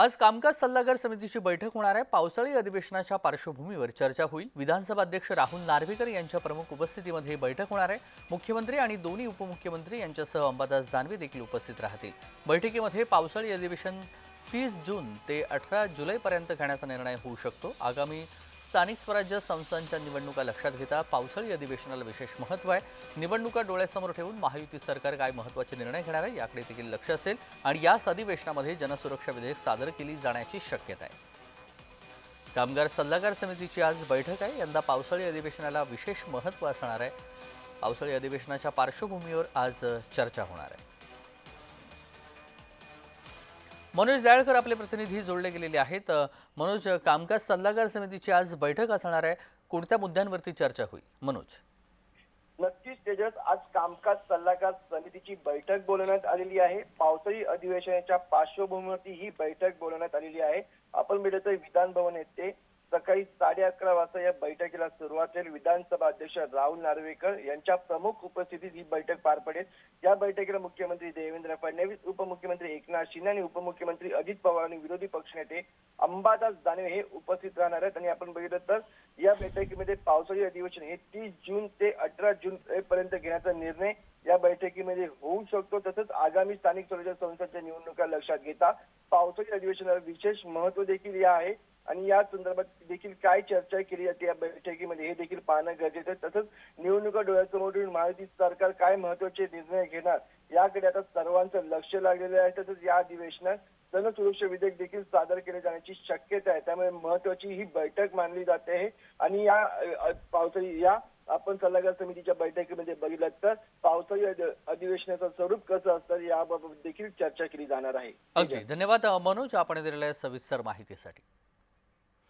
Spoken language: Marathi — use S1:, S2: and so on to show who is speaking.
S1: आज कामकाज सल्लागार समितीची बैठक होणार आहे. पावसाळी अधिवेशनाच्या पार्श्वभूमीवर चर्चा होईल. विधानसभा अध्यक्ष राहुल नार्वेकर यांच्या प्रमुख उपस्थितीमध्ये ही बैठक होणार आहे. मुख्यमंत्री आणि दोन्ही उपमुख्यमंत्री यांच्यासह अंबादास जानवे देखील उपस्थित राहतील. बैठकीमध्ये पावसाळी अधिवेशन तीस जून ते अठरा जुलैपर्यंत घेण्याचा निर्णय होऊ शकतो. आगामी स्थानिक स्वराज्य संस्थांच्या निवडणुका लक्षात घेता पावसाळी अधिवेशनाला विशेष महत्त्व आहे. निवडणुका डोळ्यासमोर ठेवून महायुती सरकार काय महत्त्वाचे निर्णय घेणार आहे याकडे देखील लक्ष असेल आणि याच अधिवेशनामध्ये जनसुरक्षा विधेयक सादर केली जाण्याची शक्यता आहे. कामगार सल्लागार समितीची आज बैठक आहे. यंदा पावसाळी अधिवेशनाला विशेष महत्त्व असणार आहे. पावसाळी अधिवेशनाच्या पार्श्वभूमीवर आज चर्चा होणार आहे. मनोज दयाळकर आपले प्रतिनिधी जोडले गेलेले आहेत. मनोज कामकाज सल्लागार समितीची आज बैठक असणार आहे. कोणत्या मुद्द्यांवरती चर्चा होईल? मनोज.
S2: नक्कीच तेजस. आज कामकाज सल्लागार समितीची बैठक बोलवण्यात आलेली आहे. पावसाळी अधिवेशनाच्या पार्श्वभूमीवरती ही बैठक बोलवण्यात आलेली आहे. आपण भेटतोय विधान भवन येथे सकाळी साडे अकरा वाजता या बैठकीला सुरुवात होईल. विधानसभा अध्यक्ष राहुल नार्वेकर यांच्या प्रमुख उपस्थितीत ही बैठक पार पडेल. या बैठकीला मुख्यमंत्री देवेंद्र फडणवीस उपमुख्यमंत्री एकनाथ शिंदे आणि उपमुख्यमंत्री अजित पवार आणि विरोधी पक्षनेते अंबादास दानवे हे उपस्थित राहणार आहेत. आणि आपण बघितलं तर या बैठकीमध्ये पावसाळी अधिवेशन हे तीस जून ते अठरा जून पर्यंत घेण्याचा निर्णय या बैठकीमध्ये होऊ शकतो. तसंच आगामी स्थानिक स्वराज्य संस्थांच्या निवडणुका लक्षात घेता पावसाळी अधिवेशनाला विशेष महत्त्व देखील या आहे. आणि या संदर्भात देखील काय चर्चा केली जाते या बैठकीमध्ये हे देखील पाहणं गरजेचं आहे. तसंच निवडणुका डोळ्यासमोर ठेवून महायुती सरकार काय महत्त्वाचे निर्णय घेणार याकडे आता सर्वांचं लक्ष लागलेलं आहे. तसंच या अधिवेशनात जनसुरक्षा विधेयक देखील सादर केले जाण्याची शक्यता आहे. त्यामुळे महत्वाची ही बैठक मानली जाते आहे. आणि या पावसाळी या आपण सल्लागार समितीच्या बैठकीमध्ये बघितलं तर पावसाळी अधिवेशनाचं स्वरूप कसं असतं याबाबत देखील चर्चा केली जाणार आहे.
S1: अगदी. धन्यवाद मनोज आपण दिलेल्या सविस्तर माहितीसाठी.